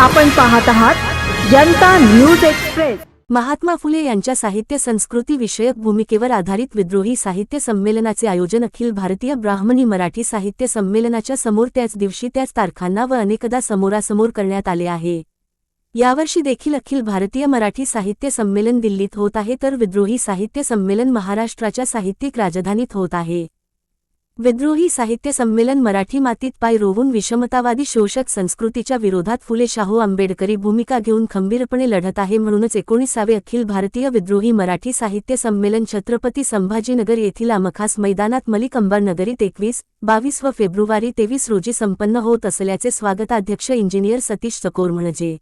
आपण पाहत आहात जनता न्यूज एक्सप्रेस. महात्मा फुले यांच्या साहित्य संस्कृती विषयक भूमिकेवर आधारित विद्रोही साहित्य संमेलनाचे आयोजन अखिल भारतीय ब्राह्मणी मराठी साहित्य संमेलनाच्या समोर त्याच दिवशी त्याच तारखांना व अनेकदा समोरासमोर करण्यात आले आहे. यावर्षी देखील अखिल भारतीय मराठी साहित्य संमेलन दिल्लीत होत आहे तर विद्रोही साहित्य संमेलन महाराष्ट्राच्या साहित्यिक राजधानीत होत आहे. विद्रोही साहित्य संमेलन मराठी मातीत पाय रोवून विषमतावादी शोषक संस्कृतीच्या विरोधात फुले शाहू आंबेडकरी भूमिका घेऊन खंबीरपणे लढत आहे म्हणूनच एकोणीसावे अखिल भारतीय विद्रोही मराठी साहित्य संमेलन छत्रपती संभाजीनगर येथील आमखास मैदानात मलिक अंबरनगरीत एकवीस बावीस व फेब्रुवारी तेवीस रोजी संपन्न होत असल्याचे स्वागताध्यक्ष इंजिनियर सतीश चकोर म्हणजे.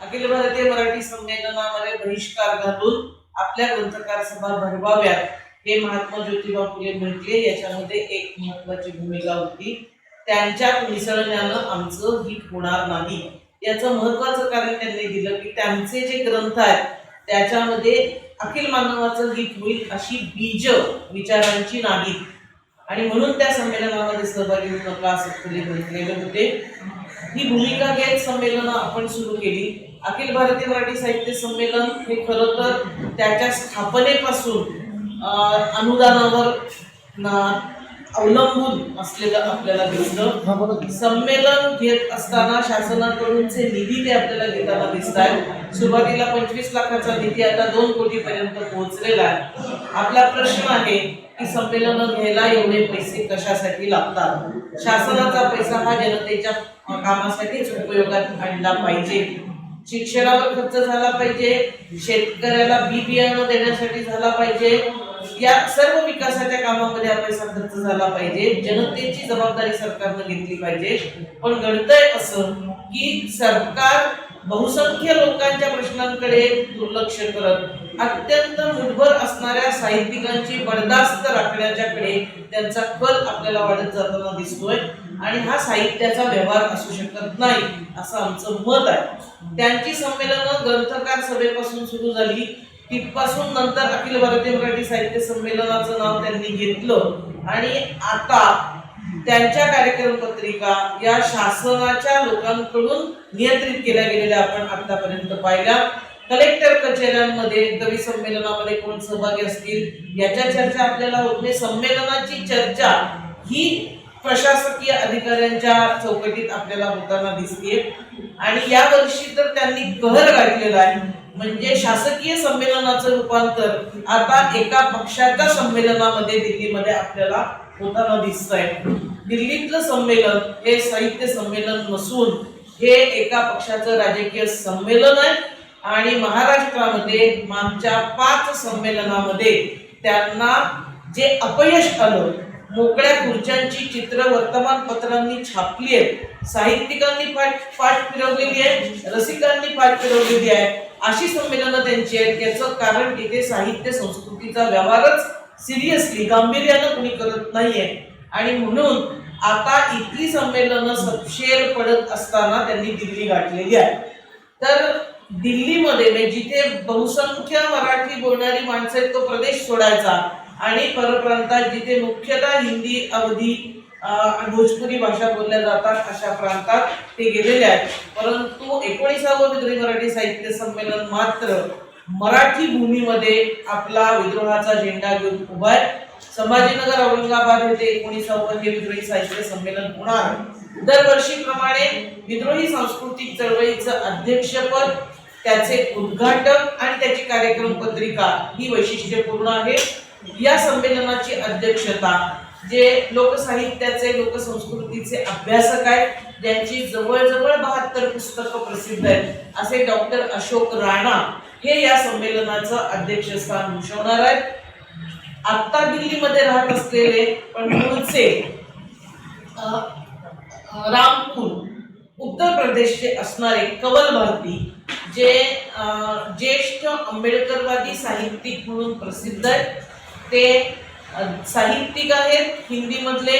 अखिल भारतीय मराठी संमेलनामध्ये बहिष्कार घालून आपल्या ग्रंथकार सभा भरवाव्यात. हे महात्मा ज्योतिबा फुले म्हटले याच्यामध्ये एक महत्वाची भूमिका होती. त्यांच्यात मिसळण्यानं आमचं हित होणार नाही. याचं महत्वाचं कारण त्यांनी दिलं की त्यांचे जे ग्रंथ आहेत त्याच्यामध्ये अखिल मानवाचं हित होईल अशी बीज विचारांची नाही आणि म्हणून त्या संमेलनामध्ये सहभागी होऊ नका असं फुले म्हटलेले होते. ही भूमिका घेत संमेलन आपण सुरू केली. अखिल भारतीय मराठी साहित्य संमेलन हे खरं तर त्याच्या स्थापनेपासून अनुदानावर ना- अवलंबून असलेलं आपल्याला दिसतं. संमेलन घेत असताना शासनाकडूनचे निधी ते आपल्याला घेताना दिसत आहे सुरुवातीला पंचवीस लाखाचा निधी आता दोन कोटी पर्यंत पोहोचलेला आहे. आपला प्रश्न आहे की संमेलन घ्यायला एवढे पैसे कशासाठी लागतात? शासनाचा पैसा हा जनतेच्या कामासाठीच उपयोगात आणला पाहिजे. शिक्षणावर खर्च झाला पाहिजे. शेतकऱ्याला बी बियाणं देण्यासाठी झाला पाहिजे. या सर्व विकासाच्या कामामध्ये आपण पैसा झाला पाहिजे. जनतेची जबाबदारी सरकारनं घेतली पाहिजे. पण घडतंय असं की सरकार बहुसंख्य लोकांच्या प्रश्नांकडे दुर्लक्ष करत अत्यंत मुठभर असणाऱ्या साहित्यिकांची बर्दास्त राखण्याच्याकडे त्यांचा कल आपल्याला वाढत जाताना दिसतोय. आणि हा साहित्याचा व्यवहार असू शकत नाही असं आमचं मत आहे. त्यांची संमेलनं ग्रंथकार सभेपासून सुरू झाली. तिथपासून नंतर अखिल भारतीय मराठी साहित्य संमेलनाचं नाव त्यांनी घेतलं. आणि आता त्यांच्या कार्यक्रम पत्रिका या शासनाच्या लोकांकडून नियंत्रित केल्या गेलेल्या आपण आतापर्यंत पाहिल्या. कलेक्टर कचेऱ्यांमध्ये कवी संमेलनामध्ये कोण सहभागी असतील याच्या चर्चा आपल्याला होत नाही. संमेलनाची चर्चा ही प्रशासकीय अधिकाऱ्यांच्या चौकटीत आपल्याला होताना दिसते आणि या वर्षी तर त्यांनी कहर गाठलेला आहे. म्हणजे शासकीय संमेलनाचं रूपांतर आता एका पक्षाच्या संमेलनामध्ये दिल्लीमध्ये आपल्याला होताना दिसत आहे दिल्लीतलं संमेलन हे साहित्य संमेलन नसून हे एका पक्षाचं राजकीय संमेलन आहे. आणि महाराष्ट्रामध्ये मागच्या पाच संमेलनामध्ये त्यांना जे अपयश आलं मोकळ्या खुर्च्यांची चित्र वर्तमानपत्रांनी छापली आहेत. साहित्यिकांनी पाठ पाठ फिरवलेली आहे रसिकांनी पाठ फिरवलेली आहे. अशी संमेलनं त्यांची आहेत याचं कारण तिथे साहित्य संस्कृतीचा व्यवहारच सिरियसली गांभीर्यानं कुणी करत नाहीये. आणि म्हणून आता इथली संमेलनं सपशेर पडत असताना त्यांनी दिल्ली गाठलेली आहे. तर दिल्लीमध्ये म्हणजे जिथे बहुसंख्य मराठी बोलणारी माणसं आहेत तो प्रदेश सोडायचा. आणि परप्रांतात जिथे मुख्यतः हिंदी अवधी भोजपुरी भाषा बोलल्या जातात अशा प्रांतात ते गेलेले आहेत. परंतु एकोणीसावं विद्रोही मराठी साहित्य संमेलन मात्र मराठी भूमीमध्ये आपला विद्रोहाचा झेंडा घेऊन उभा आहे. संभाजीनगर औरंगाबाद येथे एकोणीसावं हे विद्रोही साहित्य संमेलन होणार दरवर्षीप्रमाणे विद्रोही सांस्कृतिक चळवळीचं अध्यक्षपद त्याचे उद्घाटन आणि त्याची कार्यक्रम पत्रिका ही वैशिष्ट्यपूर्ण आहे. या संमेलनाची अध्यक्षता जे लोकसाहित्याचे लोकसंस्कृतीचे अभ्यासक आहेत ज्यांची जवळजवळ बहात्तर पुस्तकं प्रसिद्ध आहेत असे डॉक्टर अशोक राणा हे या संमेलनाचं अध्यक्षस्थान भूषवणार आहेत. आत्ता दिल्लीमध्ये राहत असलेले पण मूळचे रामपूर उत्तर प्रदेशचे असणारे कवल भारती जे ज्येष्ठ आंबेडकरवादी साहित्यिक म्हणून प्रसिद्ध आहेत. ते साहित्यिक आहेत हिंदीमधले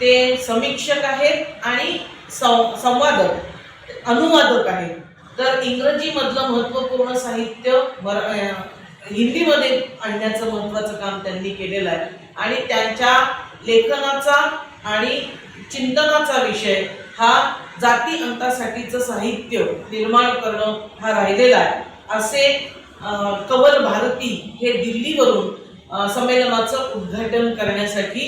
ते समीक्षक आहेत आणि सं संवादक अनुवादक आहेत. तर इंग्रजीमधलं महत्त्वपूर्ण साहित्य मरा हिंदीमध्ये आणण्याचं महत्त्वाचं काम त्यांनी केलेलं आहे. आणि त्यांच्या लेखनाचा आणि चिंतनाचा विषय हा जाती अंतासाठीचं साहित्य निर्माण करणं हा राहिलेला आहे. असे कवल भारती हे दिल्लीवरून संमेलनाचं उद्घाटन करण्यासाठी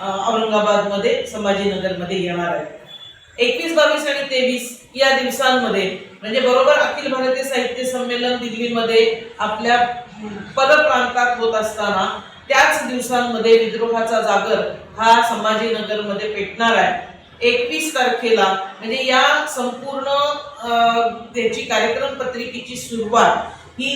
औरंगाबादमध्ये संभाजीनगरमध्ये येणार आहे. एकवीस बावीस आणि तेवीस या दिवसांमध्ये म्हणजे बरोबर अखिल भारतीय साहित्य संमेलन दिल्लीमध्ये आपल्या परप्रांतात होत असताना त्याच दिवसांमध्ये विद्रोहाचा जागर हा संभाजीनगरमध्ये पेटणार आहे. एकवीस तारखेला म्हणजे या संपूर्ण अं, त्याची कार्यक्रम पत्रिकेची सुरुवात ही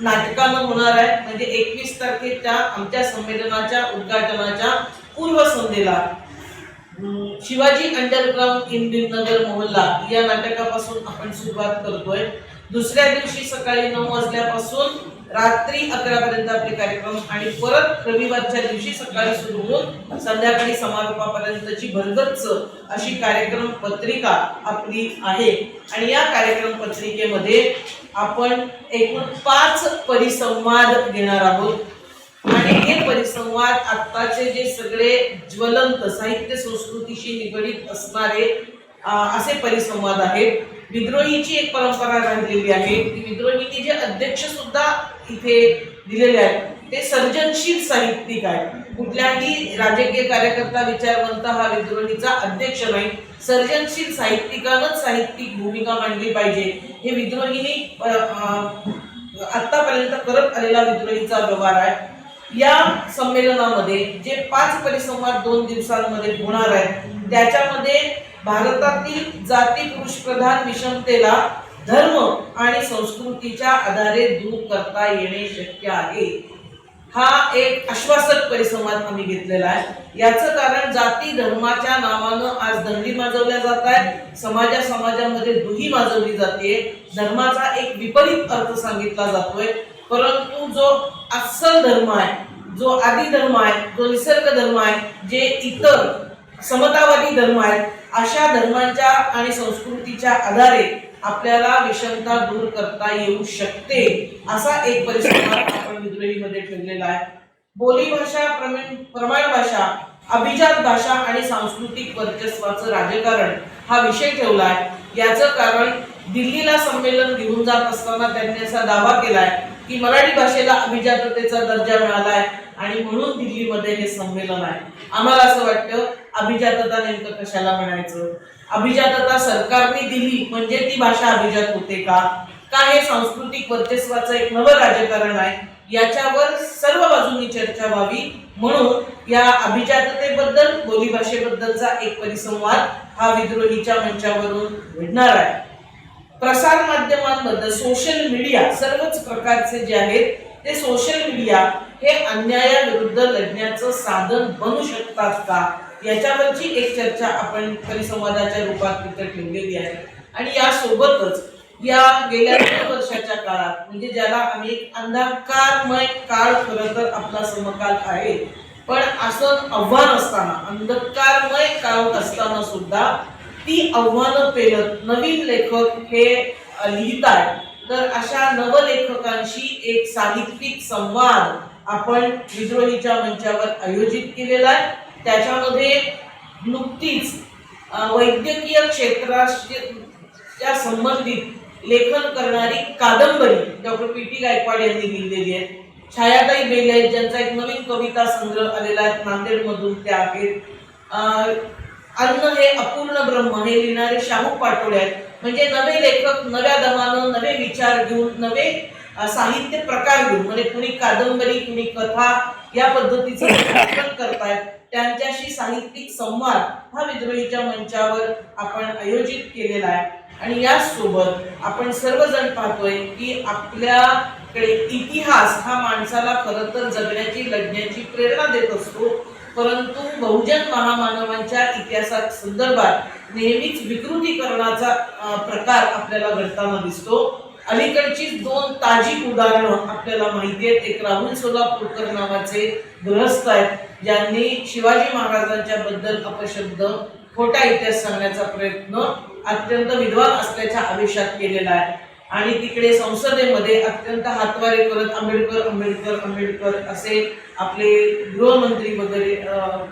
नाटकानं होणार आहे. म्हणजे एकवीस तारखेच्या आमच्या संमेलनाच्या उद्घाटनाच्या पूर्वसंध्येला शिवाजी अंडरग्राऊंड इन नगर मोहल्ला या नाटकापासून आपण सुरुवात करतोय. दुसऱ्या दिवशी सकाळी नऊ वाजल्यापासून रात्री अकरा पर्यंत आपले कार्यक्रम आणि परत रविवारच्या दिवशी सकाळी सुरू होऊन संध्याकाळी समारोपापर्यंतची भरगच्च अशी कार्यक्रम पत्रिका आपली आहे. आणि या कार्यक्रम पत्रिकेमध्ये आपण एकूण पाच परिसंवाद घेणार आहोत. आणि हे परिसंवाद आत्ताचे जे सगळे ज्वलंत साहित्य संस्कृतीशी निगडीत असणारे असे परिसंवाद आहेत. विद्रोहीची एक परंपरा राहिलेली आहे. की विद्रोहीचे जे अध्यक्ष सुद्धा इथे दिलेले आहेत. ते सर्जनशील साहित्यिक आहेत. कुठल्याही राजकीय कार्यकर्ता विचारवंत हा विद्रोहीचा अध्यक्ष नाही. सर्जनशील साहित्यिकानंच साहित्यिक भूमिका मांडली पाहिजे. हे विद्रोहीने आत्तापर्यंत आतापर्यंत करत आलेला विद्रोहीचा व्यवहार आहे. या संमेलनामध्ये जे पाच परिसंवाद दोन दिवसांमध्ये होणार आहेत त्याच्यामध्ये भारतातील जाती पुरुषप्रधान विषमतेला धर्म आणि संस्कृतीच्या आधारे दूर करता येणे शक्य आहे. हा एक आश्वासक परिसंवाद आम्ही घेतलेला आहे. याचं कारण जाती धर्माच्या नावानं आज दंगली माजवल्या जात आहेत. समाजा समाजामध्ये दुही माजवली जाते. धर्माचा एक विपरीत अर्थ सांगितला जातोय. परंतु जो अस्सल धर्म आहे जो आदी धर्म आहे जो निसर्ग धर्म आहे जे इतर समतावादी धर्म आहेत. अशा धर्मांच्या आणि संस्कृतीच्या आधारे आपल्याला विषमता दूर करता येऊ शकते असा एक परिसंवाद आपण विद्रोहीमध्ये ठेवलेला आहे. बोली भाषा प्रमाण प्रमाण भाषा अभिजात भाषा आणि सांस्कृतिक वर्चस्वाचं राजकारण हा विषय ठेवला आहे. याचं कारण दिल्लीला संमेलन घेऊन जात असताना त्यांनी असा दावा केलाय की मराठी भाषेला अभिजाततेचा दर्जा मिळाला आहे आणि म्हणून दिल्लीमध्ये हे संमेलन आहे. आम्हाला असं वाटतं अभिजातता नेमकं कशाला म्हणायचं? अभिजातता सरकारने दिली म्हणजे ती भाषा अभिजात होते का? का हे सांस्कृतिक वर्चस्वाचं एक नवं राजकारण आहे? याच्यावर सर्व बाजूंनी चर्चा व्हावी. म्हणून या अभिजाततेबद्दल बोलीभाषेबद्दलचा एक परिसंवाद हा विद्रोहीच्या मंचावरून घडणार आहे. प्रसार माध्यमांबद्दल सोशल मीडिया सर्वच प्रकारचे जे आहेत ते सोशल मीडिया हे अन्यायाविरुद्ध लढण्याचं साधन बनू शकतात का? याच्यावरची एक चर्चा आपण परिसंवादाच्या रूपात तिथे ठेवलेली आहे. आणि यासोबतच या गेल्या दोन वर्षाच्या काळात म्हणजे ज्याला आम्ही एक अंधकारमय काळ खरं तर आपला समकाल आहे पण असं आव्हान असताना अंधकारमय काळ असताना सुद्धा ती आव्हानं पेलत नवीन लेखक हे लिहित तर अशा नवलेखकांशी एक साहित्यिक संवाद आपण विद्रोहीच्या मंचावर आयोजित केलेला आहे. त्याच्यामध्ये नुकतीच वैद्यकीय क्षेत्राच्या संबंधित लेखन करणारी कादंबरी डॉक्टर पी टी गायकवाड यांनी लिहिलेली आहे. छायाताई बेले ज्यांचा एक नवीन कविता संग्रह आलेला आहे नांदेड मधून त्या आहेत. अन्न हे अपूर्ण ब्रह्म हे लिहिणारे शाहू पाटोळे आहेत. म्हणजे नवे लेखक नव्या दमानं नवे विचार घेऊन नवे साहित्य प्रकार घेऊन म्हणजे कुणी कादंबरी कुणी कथा या पद्धतीचं लेखन करतायत त्यांच्याशी साहित्यिक संवाद हा विद्रोहीच्या मंचावर आपण आयोजित केलेला आहे. आणि याचसोबत आपण सर्वजण पाहतोय की आपल्याकडे इतिहास हा माणसाला खरं तर जगण्याची लढण्याची प्रेरणा देत असतो. परंतु बहुजन महामानवांच्या इतिहासात संदर्भात नेहमीच विकृतीकरणाचा प्रकार आपल्याला घडताना दिसतो. अलीकडची दोन ताजी उदाहरणं आपल्याला माहिती आहेत. एक राहुल सोलापूरकर नावाचे गृहस्थ आहेत ज्यांनी शिवाजी महाराजांच्या बद्दल अपशब्द खोटा इतिहास सांगण्याचा प्रयत्न अत्यंत विद्वान असल्याच्या आवेशात केलेला आहे. आणि तिकडे संसदेमध्ये अत्यंत हातवारे करत आंबेडकर आंबेडकर आंबेडकर असे आपले गृहमंत्री वगैरे अं,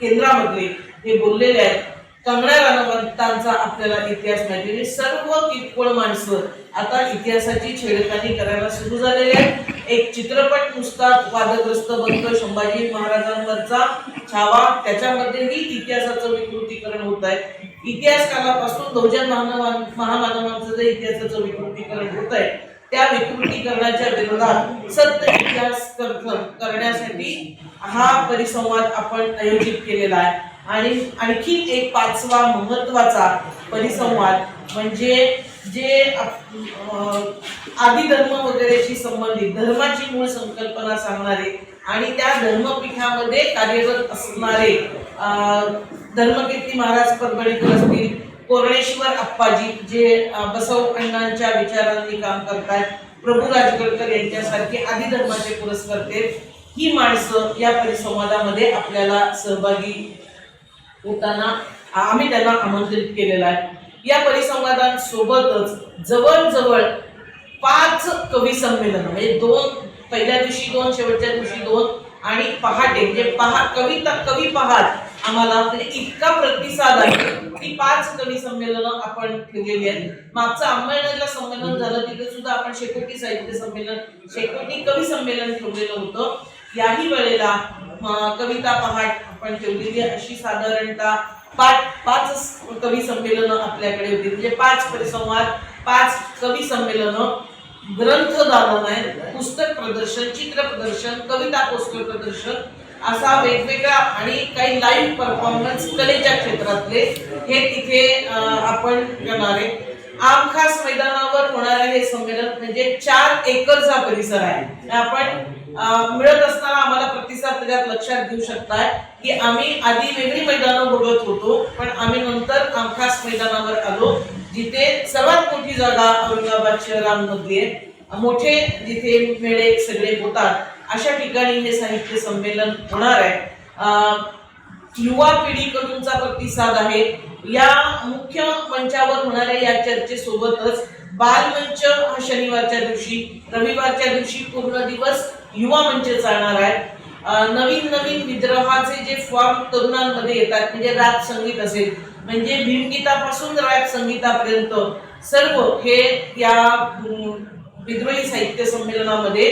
केंद्रामधले हे बोललेले आहेत. कंगना राणावंतांचा आपल्याला इतिहास माहिती आहे. म्हणजे सर्व किरकोळ माणसं आता इतिहासाची छेडखानी करायला सुरू झालेली आहे एक चित्रपट नुसता वादग्रस्त बनतो संभाजी महाराजांवरचा छावा. त्याच्यामध्येही इतिहासाचं विकृतीकरण होत आहे. इतिहासकारापासून बहुजन महामानव महामानवांचं जे इतिहासाचं विकृतीकरण होत आहे त्या विकृतीकरणाच्या विरोधात सत्य इतिहास करण्यासाठी हा परिसंवाद आपण आयोजित केलेला आहे. आणि आणखी एक पाचवा महत्त्वाचा परिसंवाद म्हणजे जे आदि आदी धर्म वगैरेशी संबंधित धर्माची मूळ संकल्पना सांगणारे आणि त्या धर्मपीठामध्ये कार्यरत असणारे अं, धर्मकीर्ती महाराज परभणीकर असतील कोरणेश्वर अप्पाजी जे बसव अण्णांच्या विचारांनी काम करतात प्रभू राजगडकर यांच्यासारखे आदी धर्माचे पुरस्कर्ते ही माणसं या परिसंवादामध्ये आपल्याला सहभागी होताना आम्ही त्यांना आमंत्रित केलेलं आहे. या परिसंवादांसोबतच जवळजवळ पाच कवी संमेलन म्हणजे दोन पहिल्या दिवशी दोन शेवटच्या दिवशी दोन आणि पहाटे म्हणजे पहा कविता कवी पहाट आम्हाला म्हणजे इतका प्रतिसाद आहे. की पाच कवी संमेलन आपण ठेवलेली आहेत. मागचं अंमळनेरला संमेलन झालं तिथे सुद्धा आपण शेकोटी साहित्य संमेलन शेकोटी कवी संमेलन ठेवलेलं होतं. याही वेळेला कविता पहाट आपण ठेवलेली अशी साधारणतः पाच पाच कवी संमेलनं आपल्याकडे होती. म्हणजे पाच परिसंवाद पाच कवी संमेलनं. ग्रंथ दालन आहे पुस्तक प्रदर्शन चित्र प्रदर्शन कविता पोस्टर प्रदर्शन असा वेगवेगळा आणि काही लाईव्ह परफॉर्मन्स कलेच्या क्षेत्रातले हे तिथे आपण करणार आहे. आमखास मैदानावर होणारे हे संमेलन म्हणजे चार एकरचा परिसर आहे. आपण मिळत असताना आम्हाला प्रतिसाद त्याच्यात लक्षात घेऊ शकताय की आम्ही आधी वेगळी मैदानं बघत होतो पण आम्ही नंतर आमखास मैदानावर आलो जिथे सर्वात मोठी जागा औरंगाबाद शहरांमध्ये मोठे जिथे मेळे सगळे होतात अशा ठिकाणी हे साहित्य संमेलन होणार आहे. युवा पिढीकडूनचा प्रतिसाद आहे. या मुख्य मंचावर होणाऱ्या या चर्चेसोबतच बालमंच हा शनिवारच्या दिवशी रविवारच्या दिवशी पूर्ण दिवस युवा मंच चालणार आहे. नवीन नवीन विद्रोहाचे जे फॉर्म तरुणांमध्ये येतात म्हणजे रॅप संगीत असेल म्हणजे भीमगीतापासून रॅप संगीतापर्यंत सर्व हे या विद्रोही साहित्य संमेलनामध्ये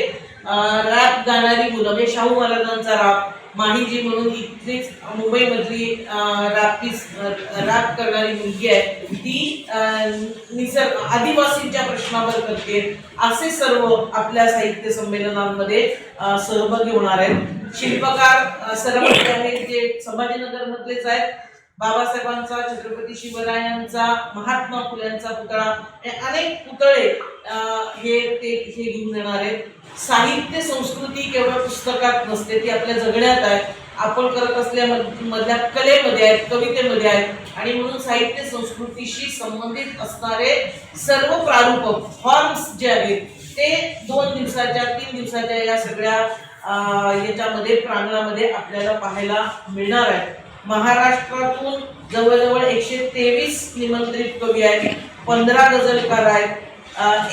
रॅप गाणारी मुलं. म्हणजे शाहू महाराजांचा राप माहीजी म्हणून इथलीच मुंबईमधली रॅपीस रॅप करणारी मुलगी आहे. ती अं, निसर्ग आदिवासींच्या प्रश्नावर करते. असे सर्व आपल्या साहित्य संमेलनांमध्ये सहभागी होणार आहेत. शिल्पकार सर्व जे संभाजीनगरमधलेच आहेत. बाबासाहेबांचा छत्रपती शिवरायांचा महात्मा फुल्यांचा पुतळा हे अनेक पुतळे हे ते हे घेऊन येणार आहेत. साहित्य संस्कृती केवळ पुस्तकात नसते ती आपल्या जगण्यात आहे. आपण करत असल्या मधल्या कलेमध्ये आहेत कवितेमध्ये आहेत. आणि म्हणून साहित्य संस्कृतीशी संबंधित असणारे सर्व प्रारूप फॉर्म्स जे आहेत ते दोन दिवसाच्या तीन दिवसाच्या या सगळ्या याच्यामध्ये प्रांगणामध्ये आपल्याला पाहायला मिळणार आहे महाराष्ट्रातून जवळजवळ एकशे तेवीस निमंत्रित कवी आहेत पंधरा गझलकार आहेत.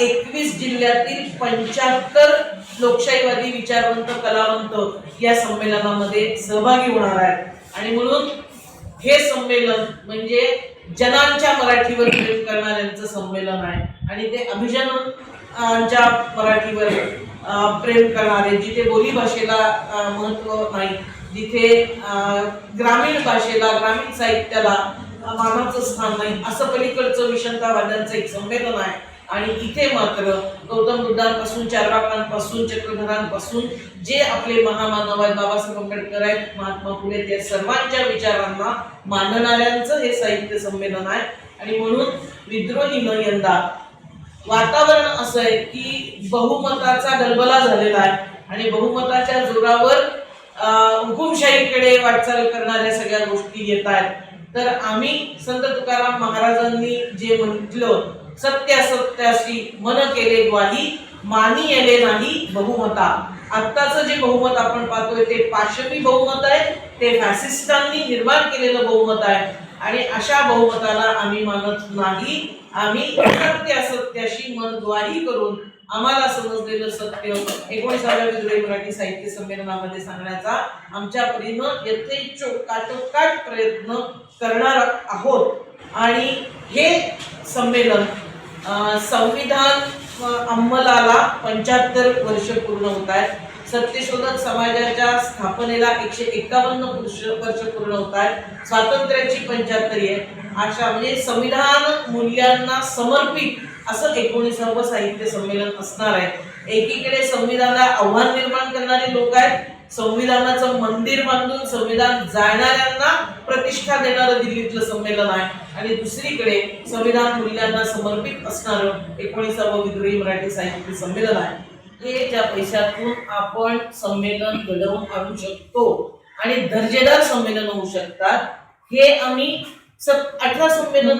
एकवीस जिल्ह्यातील पंच्याहत्तर लोकशाहीवादी विचारवंत कलावंत या संमेलनामध्ये सहभागी होणार आहेत. आणि म्हणून हे संमेलन म्हणजे जनांच्या मराठीवर प्रेम करणाऱ्यांचं संमेलन आहे. आणि ते अभिजनांच्या मराठीवर प्रेम करणारे जिथे बोली भाषेला महत्त्व नाही. जिथे ग्रामीण भाषेला ग्रामीण साहित्याला मानाचं स्थान नाही असं पलीकडचं विषंतावाद्यांचं एक संमेलन आहे. आणि इथे मात्र गौतम बुद्धांपासून चारवाकांपासून चक्रधरांपासून जे आपले महामानव आहेत बाबासाहेब आंबेडकर आहेत महात्मा फुले त्या सर्वांच्या विचारांना मानणाऱ्यांचं हे साहित्य संमेलन आहे. आणि म्हणून विद्रोहीनं यंदा वातावरण असं आहे की बहुमताचा गलबला झालेला आहे. आणि बहुमताच्या जोरावर हुकुमशाहीकडे वाटचाल करणाऱ्या सगळ्या गोष्टी येत आहेत. तर आम्ही संत तुकाराम महाराजांनी जे म्हटलं सत्यासत्याशी मन केले ग्वाही मानी येले नाही बहुमता. आत्ताचं जे बहुमत आपण पाहतोय ते पाशवी बहुमत आहे ते फॅसिस्टांनी निर्माण केलेलं बहुमत आहे. आणि अशा बहुमताला आम्ही मानत नाही. आम्ही सत्य असत्याशी मन ग्वाही करून आम्हाला समजलेलं सत्य एकोणीसाव्या विद्रोही मराठी साहित्य संमेलनामध्ये सांगण्याचा आमच्या परीनं यथेच्छ काटोकाट प्रयत्न करणार आहोत. आणि हे संमेलन संविधान अंमलाला पंच्याहत्तर वर्ष पूर्ण होत आहेत. सत्यशोधक समाजाच्या स्थापनेला एकशे एकावन्न वर्ष वर्ष पूर्ण होत आहेत. स्वातंत्र्याची पंच्याहत्तरी आहे. अशा म्हणजे संविधान मूल्यांना समर्पित असं एकोणीसावं साहित्य संमेलन असणार आहे. एकीकडे संविधानाला आव्हान निर्माण करणारे लोक आहेत. संविधानाचं मंदिर बांधून संविधान जाणाऱ्यांना प्रतिष्ठा देणारं दिल्लीतलं संमेलन आहे. आणि दुसरीकडे संविधान मूल्यांना समर्पित असणारं एकोणीसावं विद्रोही मराठी साहित्य संमेलन आहे. हे ज्या पैशातून आपण संमेलन घडवून आणू शकतो आणि दर्जेदार संमेलन होऊ शकतात हे आम्ही स अठरा संमेलन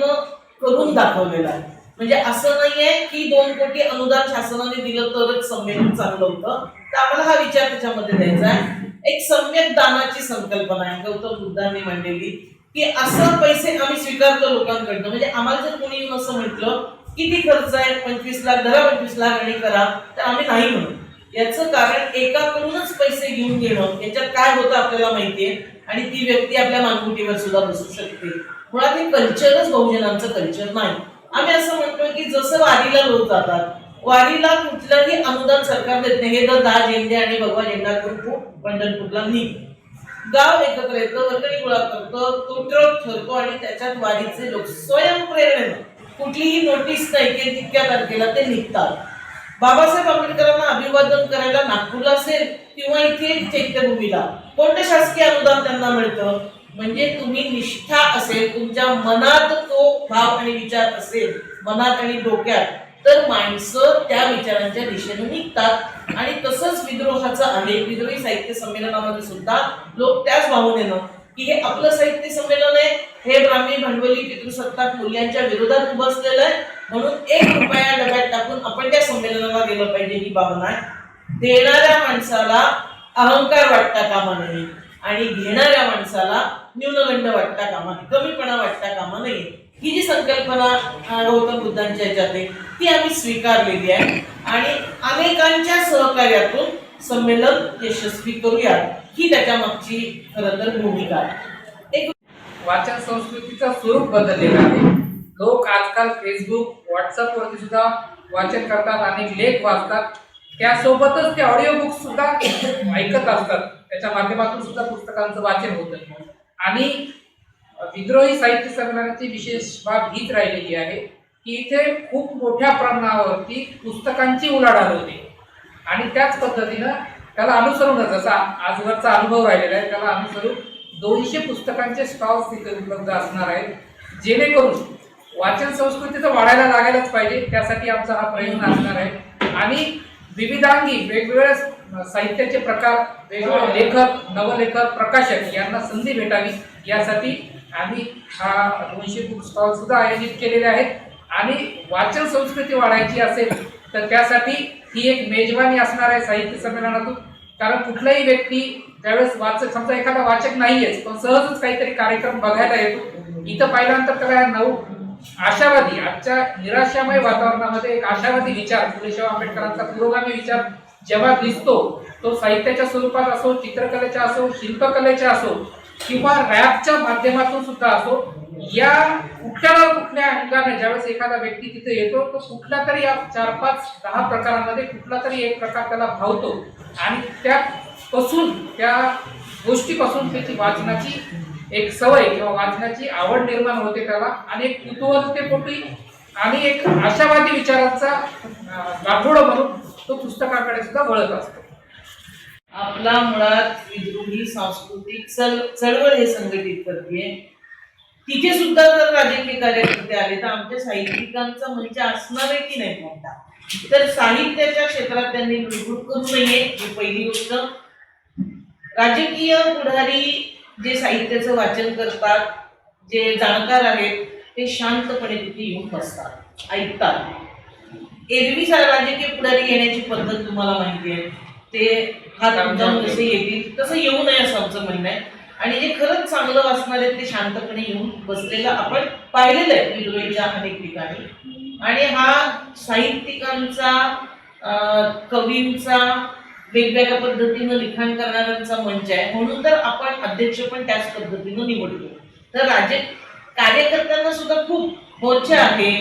करून दाखवलेलं आहे. म्हणजे असं नाहीये की दोन कोटी अनुदान शासनाने दिलं तरच संमेलन चांगलं होतं. तर आम्हाला हा विचार त्याच्यामध्ये द्यायचा आहे. एक सम्यक दानाची संकल्पना आहे. गौतम बुद्धांनी मांडलेली की असं पैसे आम्ही स्वीकारतो लोकांकडनं. म्हणजे आम्हाला जर कोणी येऊन असं म्हटलं किती खर्च आहे? पंचवीस लाख धरा पंचवीस लाख आणि करा तर आम्ही नाही म्हणू याचं कारण एकाकडूनच पैसे घेऊन घेणं याच्यात काय होतं आपल्याला माहितीये? आणि ती व्यक्ती आपल्या मानगुटीवर सुद्धा बसू शकते. मुळात हे कल्चरच बहुजनांचं कल्चर नाही. आम्ही असं म्हणतो की जसं वारीला लोक जातात वारीला कुठलंही अनुदान सरकार देत नाही. हे तर दहा झेंडे आणि भगवा झेंडा करतो पंढरपूरला निघ गाव एकत्र येतं वर्गणी गोळा करतो तो ट्रक ठरतो आणि त्याच्यात वारीचे लोक स्वयंप्रेरणेनं कुठलीही नोटीस नाही की तितक्या तारखेला ते निघतात. बाबासाहेब आंबेडकरांना अभिवादन करायला नागपूरला असेल किंवा इथे चैत्यभूमीला कोणतं शासकीय अनुदान त्यांना मिळतं? म्हणजे तुम्ही निष्ठा असेल तुमच्या मनात तो भाव आणि विचार असेल मनात आणि डोक्यात तर माणसं त्या विचारांच्या दिशेने निघतात. आणि तसंच विद्रोहाचं आहे. विद्रोही साहित्य संमेलनामध्ये सुद्धा लोक त्याच भावनेनं की हे आपलं साहित्य संमेलन आहे. हे ब्राह्मी भांडवली पितृसत्ताक मूल्यांच्या विरोधात उभं असलेलं आहे. म्हणून एक रुपया डब्यात टाकून आपण त्या संमेलनाला गेलं पाहिजे ही भावना आहे. देणाऱ्या माणसाला अहंकार वाटता कामा नये. आणि घेणाऱ्या माणसाला न्यूनगंड वाटता कामा नये कमीपणा वाटता कामा नये. ही जी संकल्पना गौतम बुद्धांच्या ह्याच्यात आहे ती आम्ही स्वीकारलेली आहे. आणि अनेकांच्या सहकार्यातून संमेलन यशस्वी करूया. ही त्याच्या मागची खरं तर भूमिका आहे. एक वाचन संस्कृतीचं स्वरूप बदललेलं आहे. लोक आजकाल फेसबुक व्हॉट्सअपवरती सुद्धा वाचन करतात आणि लेख वाचतात. त्यासोबतच ते ऑडिओ बुक सुद्धा ऐकत असतात. त्याच्या माध्यमातून सुद्धा पुस्तकांचं वाचन होतं. आणि विद्रोही साहित्य संग्रहाची विशेष बाब हीच राहिलेली आहे की इथे खूप मोठ्या प्रमाणावरती पुस्तकांची उलाढाल होते. आणि त्याच पद्धतीनं त्याला अनुसरूनच जसा आजवरचा अनुभव राहिलेला आहे त्याला अनुसरून दोनशे पुस्तकांचे स्टॉल्स तिथे उपलब्ध असणार आहेत जेणेकरून वाचन संस्कृती तर वाढायला लागायलाच पाहिजे त्यासाठी आमचा हा प्रयत्न असणार आहे. आणि विविधांगी वेगवेगळ्या साहित्याचे प्रकार वेगवेगळे लेखक नवलेखक प्रकाशक यांना संधी भेटावी. यासाठी आम्ही हा दोनशे बुक स्टॉल सुद्धा आयोजित केलेले आहेत. आणि वाचन संस्कृती वाढायची असेल तर त्यासाठी ही एक मेजवानी असणार आहे साहित्य संमेलनातून. कारण कुठलाही व्यक्ती त्यावेळेस वाचक समजा एखादा वाचक नाहीयेच पण सहजच काहीतरी कार्यक्रम बघायला येतो. इथं पाहिल्यानंतर त्याला नऊ आशावादी आजच्या निराशामय वातावरणामध्ये एक आशावादी विचार फुलेशाह आंबेडकरांचा पुरोगामी विचार जेव्हा दिसतो तो साहित्याच्या स्वरूपात असो चित्रकलेच्या असो शिल्पकलेच्या असो किंवा रॅपच्या माध्यमातून सुद्धा असो या कुठल्या ना कुठल्या अंगाने ज्यावेळेस एखादा व्यक्ती तिथे येतो तो कुठला तरी या चार पाच दहा प्रकारांमध्ये कुठला तरी एक प्रकार त्याला भावतो. आणि त्यापासून त्या गोष्टीपासून त्याची वाचनाची एक सवय किंवा वाचनाची आवड निर्माण होते त्याला. आणि एक कुतूहलतेपोटी आणि एक आशावादी विचारांचा अं, गाठोडं म्हणून तो पुस्तकाकडे सुद्धा वळत असतो. आपला मुळात विद्रोही सांस्कृतिक चळ चळवळ हे संघटित करते. तिथे सुद्धा जर राजकीय कार्यकर्ते आले तर आमच्या साहित्यिकांचा म्हणजे असणार आहे की नाही मोठा? तर साहित्याच्या क्षेत्रात त्यांनी लुटूट करू नये ही पहिली गोष्ट. राजकीय पुढारी जे साहित्याचं वाचन करतात जे जाणकार आहेत ते शांतपणे तिथे येऊन बसतात ऐकतात. एरवी राजकीय पुढारी येण्याची पद्धत तुम्हाला माहिती आहे. ते हात आमच्यावर जसे येतील तसं येऊ नये असं आमचं म्हणणं आहे. आणि जे खरंच चांगलं वाचणार आहे ते शांतपणे येऊन बसलेलं आपण पाहिलेलं आहे विद्रोहीच्या अनेक ठिकाणी. आणि हा साहित्यिकांचा कवींचा वेगवेगळ्या पद्धतीनं लिखाण करणाऱ्यांचा मंच आहे. म्हणून तर आपण अध्यक्ष पण त्याच पद्धतीनं निवडतो. तर राज्य कार्यकर्त्यांना सुद्धा खूप मोर्चे आहे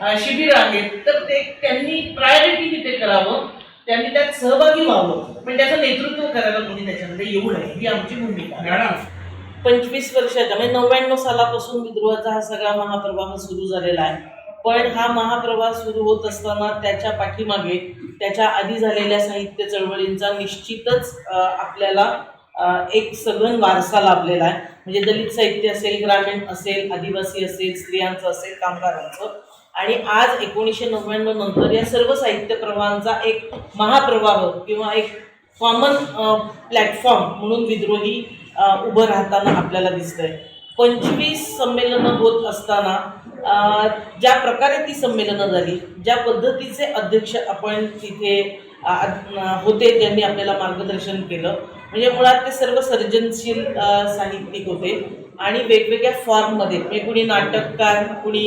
अं, शिबिरं आहेत तर ते त्यांनी प्रायोरिटी तिथे करावं? त्यांनी त्यात सहभागी व्हावं. पण त्याचं नेतृत्व करायला कोणी त्याच्यामध्ये येऊ नये ही आमची भूमिका पंचवीस वर्षाच्या म्हणजे नव्याण्णव सालापासून विद्रोहाचा हा सगळा महाप्रवाह सुरू झालेला आहे. पण हा महाप्रवाह सुरू होत असताना त्याच्या पाठीमागे त्याच्या आधी झालेल्या साहित्य चळवळींचा निश्चितच आपल्याला एक सघन वारसा लाभलेला आहे. म्हणजे दलित साहित्य असेल ग्रामीण असेल आदिवासी असेल स्त्रियांचं असेल कामगारांचं. आणि आज एकोणीसशे नव्याण्णव नंतर या सर्व साहित्य प्रवाहांचा एक महाप्रवाह किंवा एक कॉमन प्लॅटफॉर्म म्हणून विद्रोही उभं राहताना आपल्याला दिसतंय. पंचवीस संमेलनं होत असताना ज्या प्रकारे ती संमेलनं झाली ज्या पद्धतीचे अध्यक्ष आपण तिथे होते त्यांनी आपल्याला मार्गदर्शन केलं. म्हणजे मुळात ते सर्व सर्जनशील साहित्यिक होते. आणि वेगवेगळ्या फॉर्ममध्ये म्हणजे कुणी नाटककार कुणी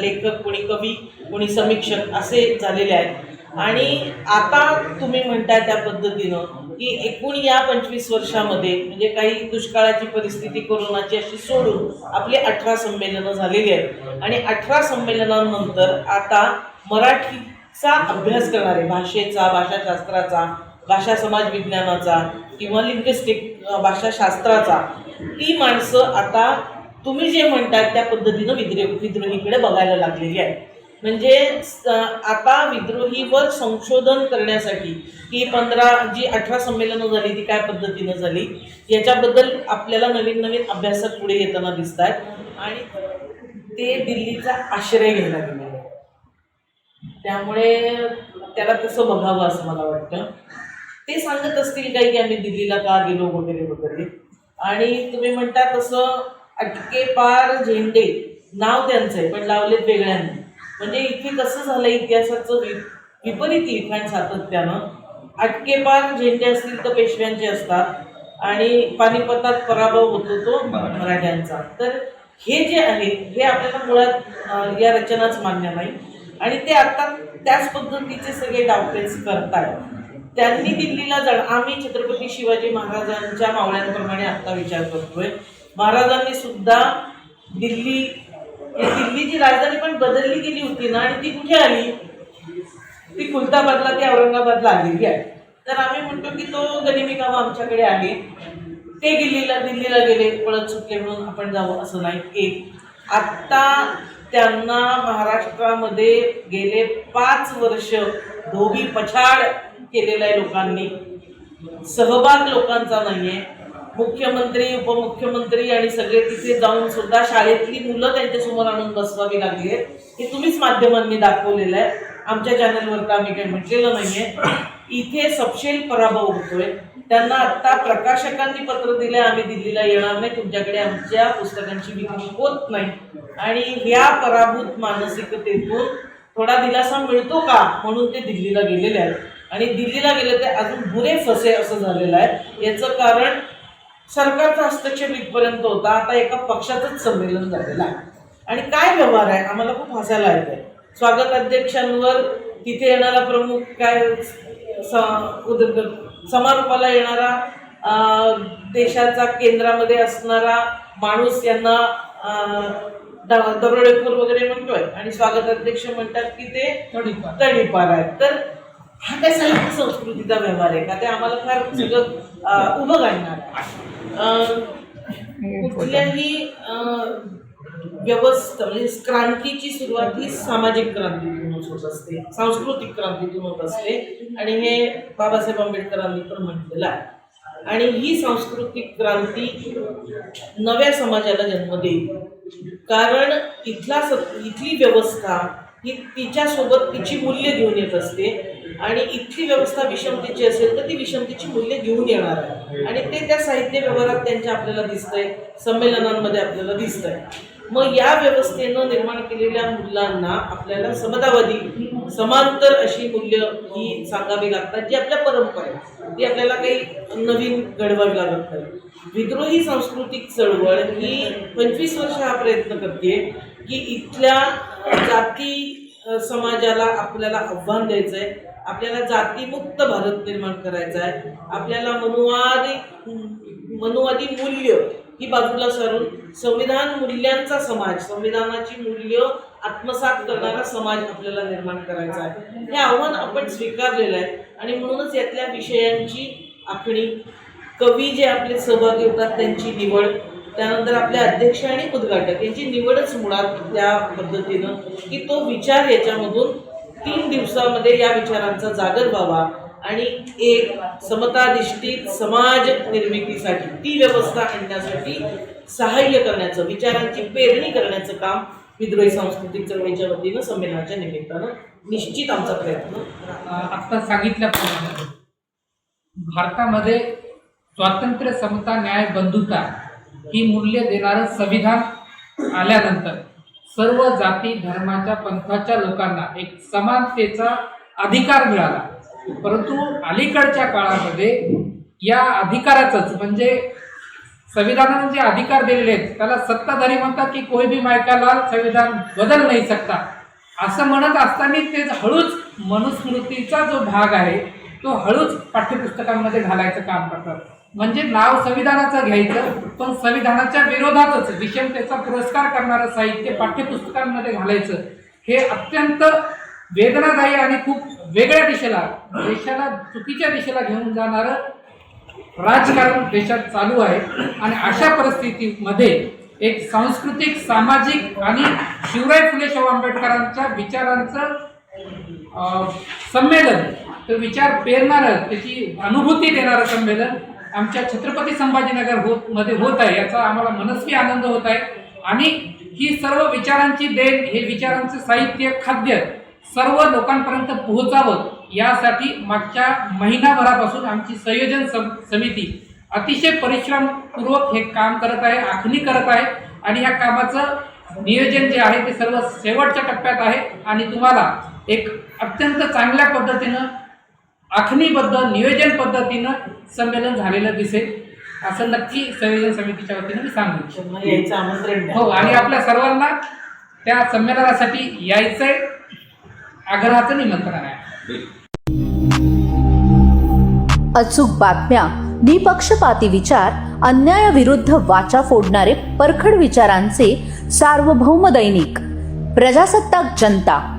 लेखक कुणी कवी कुणी समीक्षक असे झालेले आहेत. आणि आता तुम्ही म्हणताय त्या पद्धतीनं की एकूण या पंचवीस वर्षामध्ये म्हणजे काही दुष्काळाची परिस्थिती कोरोनाची अशी सोडून आपली अठरा संमेलनं झालेली आहेत. आणि अठरा संमेलनानंतर आता मराठीचा अभ्यास करणारे भाषेचा भाषाशास्त्राचा भाषा समाज विज्ञानाचा किंवा लिंग्विस्टिक भाषाशास्त्राचा ती माणसं आता तुम्ही जे म्हणताय त्या पद्धतीनं विद्रो विद्रोहीकडे बघायला लागलेली आहेत. म्हणजे आता विद्रोहीवर संशोधन करण्यासाठी ही पंधरा जी अठरा संमेलनं झाली ती काय पद्धतीनं झाली याच्याबद्दल आपल्याला नवीन नवीन अभ्यासक पुढे येताना दिसत आहेत आणि ते दिल्लीचा आश्रय घ्यायला गेले त्यामुळे त्याला तसं बघावं असं मला वाटतं. ते सांगत असतील काही की आम्ही दिल्लीला का गेलो वगैरे वगैरे. आणि तुम्ही म्हणता तसं अटके पार झेंडे नाव त्यांचं आहे पण लावलेत वेगळ्यांनी. म्हणजे इथे कसं झालं इतिहासाचं विपरीत लिखाण सातत्यानं. अटके पार झेंडे असतील तर पेशव्यांचे असतात. आणि पानिपतात पराभव होतो तो मराठ्यांचा. तर हे जे आहे हे आपल्याला मुळात या रचनाच मान्य नाही. आणि ते आता त्याच पद्धतीचे सगळे डावपेच करतायत. त्यांनी दिल्लीला जाण आम्ही छत्रपती शिवाजी महाराजांच्या मावळ्यांप्रमाणे आता विचार करतोय. महाराजांनी सुद्धा दिल्ली दिल्लीची राजधानी पण बदलली गेली होती ना आणि ती कुठे आली? ती खुलताबादला ती औरंगाबादला आलेली आहे. तर आम्ही म्हणतो की तो गनिमी कामं आमच्याकडे आहे. ते दिल्लीला दिल्लीला गेले पळत सुटले म्हणून आपण जावं असं नाही. एक. आत्ता त्यांना महाराष्ट्रामध्ये गेले पाच वर्ष दोघी पछाड केलेला आहे लोकांनी. सहभाग लोकांचा नाहीये. मुख्यमंत्री उपमुख्यमंत्री आणि सगळे तिथे जाऊन सुद्धा शाळेतली मुलं त्यांच्यासमोर आणून बसवावी लागली आहेत. हे तुम्हीच माध्यमांनी दाखवलेलं आहे. आमच्या चॅनलवर तर आम्ही काही म्हटलेलं नाहीये. इथे सपशेल पराभव होतोय. त्यांना आत्ता प्रकाशकांनी पत्र दिलंय आम्ही दिल्लीला येणार नाही. तुमच्याकडे आमच्या पुस्तकांची विक्री होत नाही. आणि ह्या पराभूत मानसिकतेतून थोडा दिलासा मिळतो का? म्हणून ते दिल्लीला गेलेले आहेत. आणि दिल्लीला गेले ते अजून बुरे फसे असं झालेलं आहे. याचं कारण सरकारचा हस्तक्षेप इथपर्यंत होता. आता एका पक्षाचंच संमेलन झालेलं आहे. आणि काय व्यवहार आहे? आम्हाला खूप हसायला येत आहे स्वागत अध्यक्षांवर तिथे येणारा प्रमुख काय? समारोपाला येणारा देशाचा केंद्रामध्ये असणारा माणूस यांना दरोडेखोर वगैरे म्हणतोय. आणि स्वागत अध्यक्ष म्हणतात की ते तडीपार आहेत. तर हा काय साहित्य संस्कृतीचा व्यवहार आहे का? ते आम्हाला फार सगळं उभं काढणार आहे. कुठल्याही व्यवस्था म्हणजे क्रांतीची सुरुवात ही सामाजिक क्रांतीतूनच होत असते. सांस्कृतिक क्रांतीतून होत असते. आणि हे बाबासाहेब आंबेडकरांनी पण म्हटलेलं आहे. आणि ही सांस्कृतिक क्रांती नव्या समाजाला जन्म देईल. कारण इथला स इथली व्यवस्था ही तिच्यासोबत तिची मूल्य घेऊन येत असते. आणि इथली व्यवस्था विषमतेची असेल तर ती विषमतेची मूल्य घेऊन येणार आहे. आणि ते त्या साहित्य व्यवहारात त्यांच्या आपल्याला दिसतंय संमेलनांमध्ये आपल्याला दिसतंय. मग या व्यवस्थेनं निर्माण केलेल्या मुलांना आपल्याला समतावादी समांतर अशी मूल्य ही सांगावी लागतात जी आपल्या परंपरा आहे. ती आपल्याला काही नवीन घडवावी लागत नाही. विद्रोही सांस्कृतिक चळवळ ही पंचवीस वर्ष हा प्रयत्न करते की इथल्या जाती समाजाला आपल्याला आव्हान द्यायचं आहे आपल्याला जातीमुक्त भारत निर्माण करायचा आहे. आपल्याला मनुवादी मनुवादी मूल्य ही बाजूला सारून संविधान मूल्यांचा समाज संविधानाची मूल्य आत्मसात करणारा समाज आपल्याला निर्माण करायचा आहे. हे आव्हान आपण स्वीकारलेलं आहे. आणि म्हणूनच यातल्या विषयांची आखणी कवी जे आपले सहभागी होतात त्यांची निवड त्यानंतर आपले अध्यक्ष आणि उद्घाटक यांची निवडच मुळात त्या पद्धतीनं की तो विचार याच्यामधून तीन दिवसामध्ये या विचारांचा जागर व्हावा आणि एक समताधिष्ठित समाज निर्मितीसाठी ती व्यवस्था आणण्यासाठी सहाय्य करण्याचं विचारांची पेरणी करण्याचं काम विद्रोही सांस्कृतिक चळवळीच्या वतीनं संमेलनाच्या निमित्तानं निश्चित आमचा प्रयत्न. आत्ता आता सांगितल्याप्रमाणे भारतामध्ये स्वातंत्र्य समता न्याय बंधुता ही मूल्य देणारं संविधान आल्यानंतर सर्व जाती धर्माच्या पंथाच्या लोकांना एक समानतेचा अधिकार मिळाला. परंतु अलीकडच्या काळामध्ये या अधिकाराचंच म्हणजे संविधानाने जे अधिकार दिलेले आहेत त्याला सत्ताधारी म्हणतात की कोई भी मायका लाल संविधान बदल नाही सकता असं म्हणत असताना ते हळूच मनुस्मृतीचा जो भाग आहे तो हळूच पाठ्यपुस्तकांमध्ये घालायचं काम करतात. म्हणजे नाव संविधानाचं घ्यायचं पण संविधानाच्या विरोधातच विषमतेचा पुरस्कार करणारं साहित्य पाठ्यपुस्तकांमध्ये घालायचं. हे अत्यंत वेदनादायी आणि खूप वेगळ्या दिशेला देशाला चुकीच्या दिशेला घेऊन जाणारं राजकारण देशात चालू आहे. आणि अशा परिस्थितीमध्ये एक सांस्कृतिक सामाजिक आणि शिवराय फुले शाहू आंबेडकरांच्या विचारांचं संमेलन तर विचार पेरणारं त्याची अनुभूती देणारं संमेलन आमच्या छत्रपती संभाजीनगर होत मध्ये होत आहे याचा आम्हाला मनस्वी आनंद होत आहे. आणि ही सर्व विचारांची देण हे विचारांचं साहित्य खाद्य सर्व लोकांपर्यंत पोहोचावं यासाठी मागच्या महिनाभरापासून आमची संयोजन सम समिती अतिशय परिश्रमपूर्वक हे काम करत आहे आखणी करत आहे. आणि या कामाचं नियोजन जे आहे ते सर्व शेवटच्या टप्प्यात आहे. आणि तुम्हाला एक अत्यंत चांगल्या पद्धतीनं आखणीबद्ध नियोजन पद्धतीनं संमेलन झालेलं दिसेल. असं नक्की संयोजन समितीच्या वतीनं मी सांगू आमंत्रण. हो आणि आपल्या सर्वांना त्या संमेलनासाठी यायचंय आग्रहाचं निमंत्रण आहे. अचूक बातम्या निपक्षपाती विचार अन्यायाविरुद्ध वाचा फोडणारे परखड विचारांचे सार्वभौम दैनिक प्रजासत्ताक जनता.